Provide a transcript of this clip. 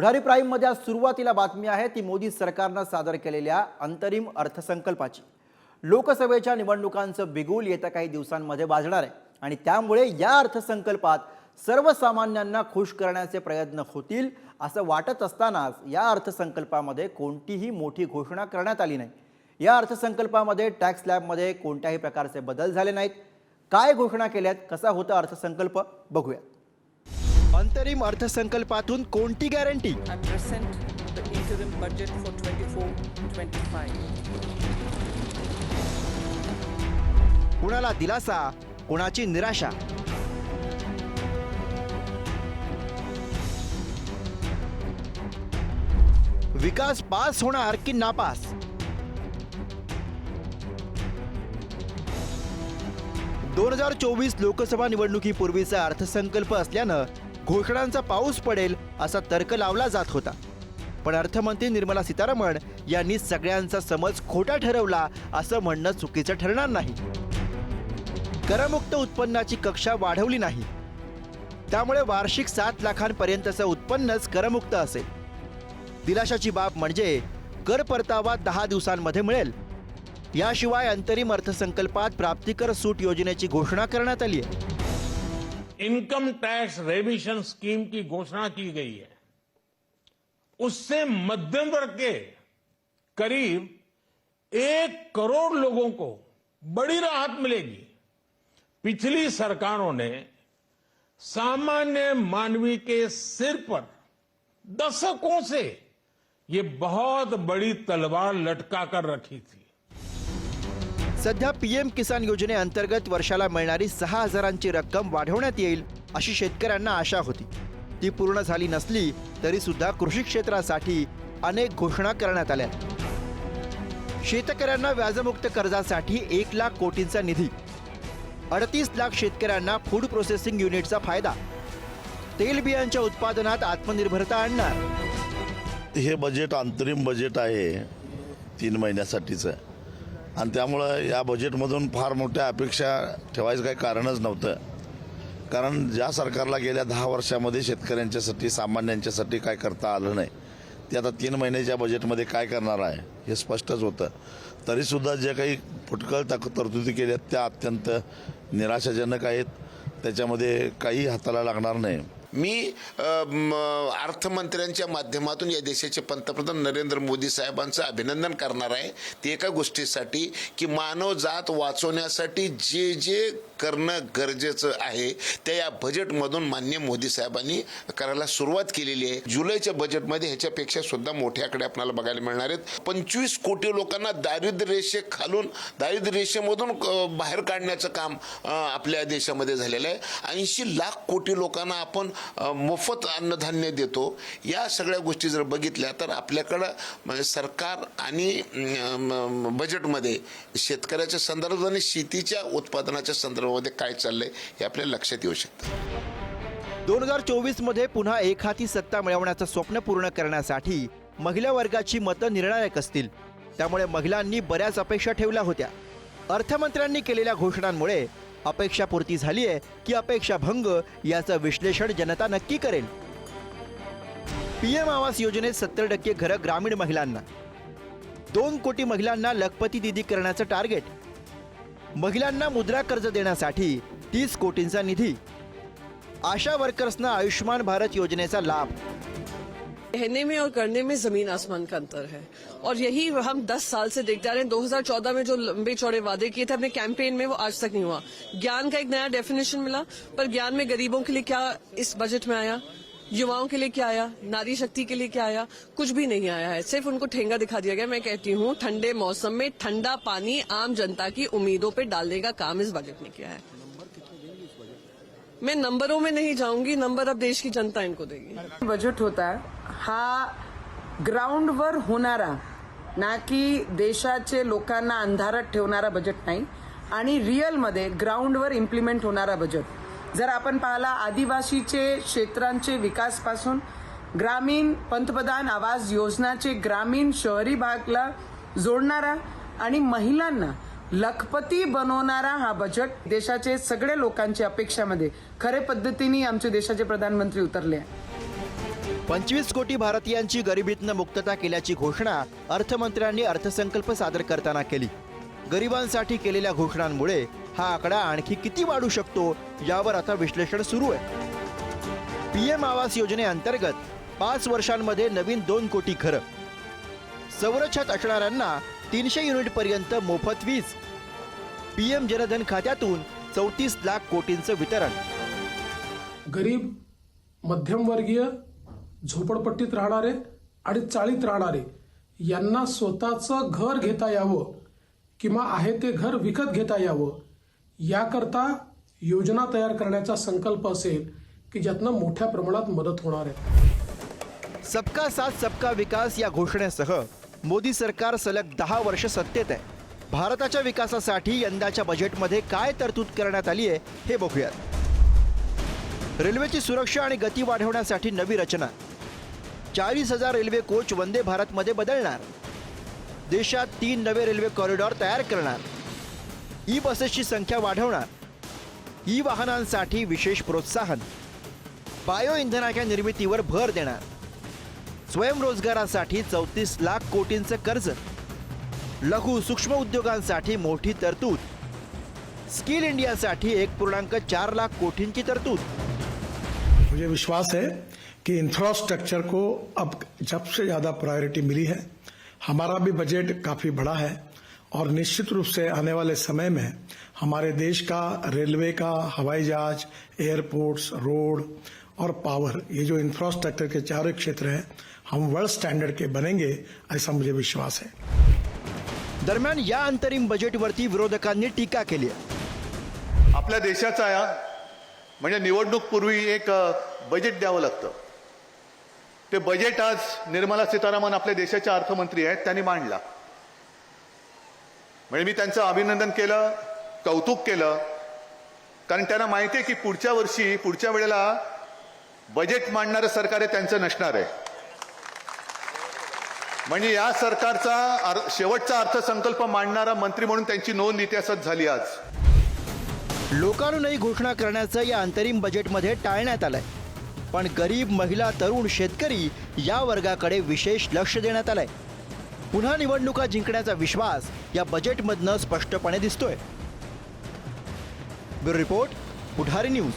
पुढारी प्राईममध्ये आज सुरुवातीला बातमी आहे ती मोदी सरकारनं सादर केलेल्या अंतरिम अर्थसंकल्पाची. लोकसभेच्या निवडणुकांचं बिगुल येत्या काही दिवसांमध्ये वाजणार आहे आणि त्यामुळे या अर्थसंकल्पात सर्वसामान्यांना खुश करण्याचे प्रयत्न होतील असं वाटत असतानाच या अर्थसंकल्पामध्ये कोणतीही मोठी घोषणा करण्यात आली नाही. या अर्थसंकल्पामध्ये टॅक्स स्लॅबमध्ये कोणत्याही प्रकारचे बदल झाले नाहीत. काय घोषणा केल्यात कसा होता अर्थसंकल्प बघूयात. अंतरिम अर्थसंकल्पातून कोणती guarantee? I present the interim budget for 24-25. कुणाला दिलासा? कुणाची निराशा? विकास पास होणार की नापास? दोन हजार चोवीस लोकसभा निवडणुकीपूर्वीचा अर्थसंकल्प असल्यानं घोषणांचा पाऊस पडेल असा तर्क लावला जात होता. पण अर्थमंत्री निर्मला सीतारामन यांनी सगळ्यांचा समज खोटा ठरवला असं म्हणणं चुकीचं ठरणार नाही. करमुक्त उत्पन्नाची कक्षा वाढवली नाही. त्यामुळे वार्षिक सात लाखांपर्यंतचं उत्पन्नच करमुक्त असेल. दिलाशाची बाब म्हणजे कर परतावा दहा दिवसांमध्ये मिळेल. याशिवाय अंतरिम अर्थसंकल्पात प्राप्तिकर सूट योजनेची घोषणा करण्यात आली आहे इनकम टैक्स रेविशन स्कीम की घोषणा की गई है। उससे मध्यम वर्ग के करीब एक करोड़ लोगों को बड़ी राहत मिलेगी। पिछली सरकारों ने सामान्य मानवी के सिर पर दशकों से ये बहुत बड़ी तलवार लटका कर रखी थी। सध्या पीएम किसान योजनेअंतर्गत वर्षाला मिळणारी सहा हजारांची रक्कम वाढवण्यात येईल अशी शेतकऱ्यांना आशा होती. ती पूर्ण झाली नसली तरी सुद्धा कृषी क्षेत्रासाठी अनेक घोषणा करण्यात आल्या. शेतकऱ्यांना व्याजमुक्त कर्जासाठी एक लाख कोटींचा निधी अडतीस लाख शेतकऱ्यांना फूड प्रोसेसिंग युनिटचा फायदा तेलबियांच्या उत्पादनात आत्मनिर्भरता आणणार. हे बजेट अंतरिम बजेट आहे तीन महिन्यासाठीचं. आणि त्यामुळं या बजेटमधून फार मोठ्या अपेक्षा ठेवायचं काही कारणच नव्हतं. कारण ज्या सरकारला गेल्या दहा वर्षामध्ये शेतकऱ्यांच्यासाठी सामान्यांच्यासाठी काय करता आलं नाही ते आता तीन महिन्याच्या बजेटमध्ये काय करणार आहे हे स्पष्टच होतं. तरीसुद्धा ज्या काही फुटकळ तक तरतुदी केल्या त्या अत्यंत निराशाजनक आहेत. त्याच्यामध्ये काही हाताला लागणार नाही. मी म, अर्थमंत्र्यांच्या माध्यमातून या देशाचे पंतप्रधान नरेंद्र मोदी साहेबांचं अभिनंदन करणार आहे. ते एका गोष्टीसाठी की मानव जात वाचवण्यासाठी जे जे करणं गरजेचं आहे. त्या या बजेटमधून मान्य मोदी साहेबांनी करायला सुरुवात केलेली आहे. जुलैच्या बजेटमध्ये ह्याच्यापेक्षा सुद्धा मोठे आकडे आपल्याला बघायला मिळणार आहेत. पंचवीस कोटी लोकांना दारिद्र्य रेषे खालून दारिद्र्य रेषेमधून बाहेर काढण्याचं काम आपल्या देशामध्ये झालेलं आहे. ऐंशी लाख कोटी लोकांना आपण मोफत अन्नधान्य देतो. या सगळ्या गोष्टी जर बघितल्या तर आपल्याकडं म्हणजे सरकार आणि बजेटमध्ये शेतकऱ्याच्या संदर्भात आणि शेतीच्या उत्पादनाच्या संदर्भामध्ये काय चाललंय हे आपल्या लक्षात येऊ शकतं. दोन हजार चोवीसमध्ये पुन्हा एक हाती सत्ता मिळवण्याचं स्वप्न पूर्ण करण्यासाठी महिला वर्गाची मतं निर्णायक असतील. त्यामुळे महिलांनी बऱ्याच अपेक्षा ठेवल्या होत्या. अर्थमंत्र्यांनी केलेल्या घोषणांमुळे अपेक्षापूर्ती झाली आहे की अपेक्षा भंग याचं विश्लेषण जनता नक्की करेल. पीएम आवास योजनेत सत्तर टक्के घरं ग्रामीण महिलांना. दोन कोटी महिलांना लखपती दिदी करण्याचं टार्गेट. महिलांना मुद्रा कर्ज देण्यासाठी तीस कोटी कोटींचा निधी. आशा वर्कर्सना आयुष्मान भारत योजनेचा लाभ. कहने में और करने में ज़मीन आसमान का अंतर है. और यही हम 10 साल से देखते आ रहे हैं। 2014 में जो लंबे चौड़े वादे किए थे, अपने कैंपेन में वो आज तक नहीं हुआ। ज्ञान का एक नया डेफिनेशन मिला, पर ज्ञान में गरीबों के लिए क्या इस बजट में आया? युवाओं के लिए क्या आया? नारी शक्ति के लिए क्या आया? कुछ भी नहीं आया है। सिर्फ़ उनको ठेंगा दिखा दिया गया। मैं कहती हूँ, ठंडे मौसम में ठंडा पानी आम जनता की उम्मीदों पर डालने का काम इस बजट ने किया है। मैं नंबरों में नहीं जाऊँगी। नंबर अब देश की जनता इनको देगी। बजट होता है। हा ग्राउंडवर होणारा, ना की देशाचे लोकांना अंधारात बजेट नाही, आणि रिअलमध्ये ग्राउंडवर इम्प्लिमेंट होणारा बजेट. जर आपण पाहिला आदिवासीचे क्षेत्रांचे विकासपासून ग्रामीण पंतप्रधान आवास योजनाचे ग्रामीण शहरी भागला जोडणारा आणि महिलांना लखपती बनवणारा हा बजेट देशाचे सगळे लोकांच्या अपेक्षामध्ये. खरे पद्धतीने आमचे देशाचे प्रधानमंत्री उतरले. आहे पंचवीस कोटी भारतीयांची गरिबीतनं मुक्तता केल्याची घोषणा अर्थमंत्र्यांनी अर्थसंकल्प सादर करताना केली. गरिबांसाठी केलेल्या घोषणांमुळे हा आकडा आणखी किती वाढू शकतो यावर आता विश्लेषण सुरू आहे. पीएम आवास योजनेअंतर्गत पाच वर्षांमध्ये नवीन दोन कोटी घरं. सौरछत असणाऱ्यांना तीनशे युनिट पर्यंत मोफत वीज. पीएम जनधन खात्यातून चौतीस लाख कोटींचं वितरण. गरीब मध्यमवर्गीय झोपडपट्टीत राहणारे आणि चाळीत राहणारे यांना स्वतःचं घर घेता यावं किंवा आहे ते घर विकत घेता यावं याकरता योजना तयार करण्याचा संकल्प असेल की ज्यातनं मोठ्या प्रमाणात मदत होणार आहे. सबका साथ सबका विकास या घोषणेसह मोदी सरकार सलग दहा वर्ष सत्तेत आहे. भारताच्या विकासासाठी यंदाच्या बजेटमध्ये काय तरतूद करण्यात आली आहे हे बघूयात. रेल्वेची सुरक्षा आणि गती वाढवण्यासाठी नवी रचना. चाळीस हजार रेल्वे कोच वंदे भारतमध्ये बदलणार. देशात तीन नवे रेल्वे कॉरिडॉर तयार करणार. ई बसेसची संख्या वाढवणार. ई वाहनांसाठी विशेष प्रोत्साहन. बायो इंधनाच्या निर्मितीवर भर देणार. स्वयंरोजगारासाठी चौतीस लाख कोटींचं कर्ज. लघु सूक्ष्म उद्योगांसाठी मोठी तरतूद. स्किल इंडियासाठी एक पूर्णांक चार लाख कोटींची तरतूद. मुझे विश्वास है कि इंफ्रास्ट्रक्चर को अब जब से ज्यादा प्रायोरिटी मिली है हमारा भी बजट काफ़ी बड़ा है और निश्चित रूप से आने वाले समय में हमारे देश का रेलवे का हवाई जहाज़ एयरपोर्ट्स रोड और पावर ये जो इंफ्रास्ट्रक्चर के चारों क्षेत्र हैं हम वर्ल्ड स्टैंडर्ड के बनेंगे ऐसा मुझे विश्वास है। दरम्यान या अंतरिम बजेटवरती विरोधकांनी टीका केली आपल्या देशाचा या म्हणजे निवडणूक पूर्वी एक बजेट द्यावं लागतं. ते बजेट आज निर्मला सीतारामन आपल्या देशाच्या अर्थमंत्री आहेत त्यांनी मांडला. म्हणजे मी त्यांचं अभिनंदन केलं कौतुक केलं कारण त्यांना माहिती आहे की पुढच्या वर्षी पुढच्या वेळेला बजेट मांडणारं सरकार आहे त्यांचं नसणार आहे. म्हणजे या सरकारचा आर शेवटचा अर्थसंकल्प मांडणारा मंत्री म्हणून त्यांची नोंद इतिहासात झाली आज. लोकानुनयी घोषणा करण्याचं या अंतरिम बजेटमध्ये टाळण्यात आलंय. पण गरीब महिला तरुण शेतकरी या वर्गाकडे विशेष लक्ष देण्यात आलंय. पुन्हा निवडणुका जिंकण्याचा विश्वास या बजेटमधनं स्पष्टपणे दिसतोय. Bureau report Pudhari news.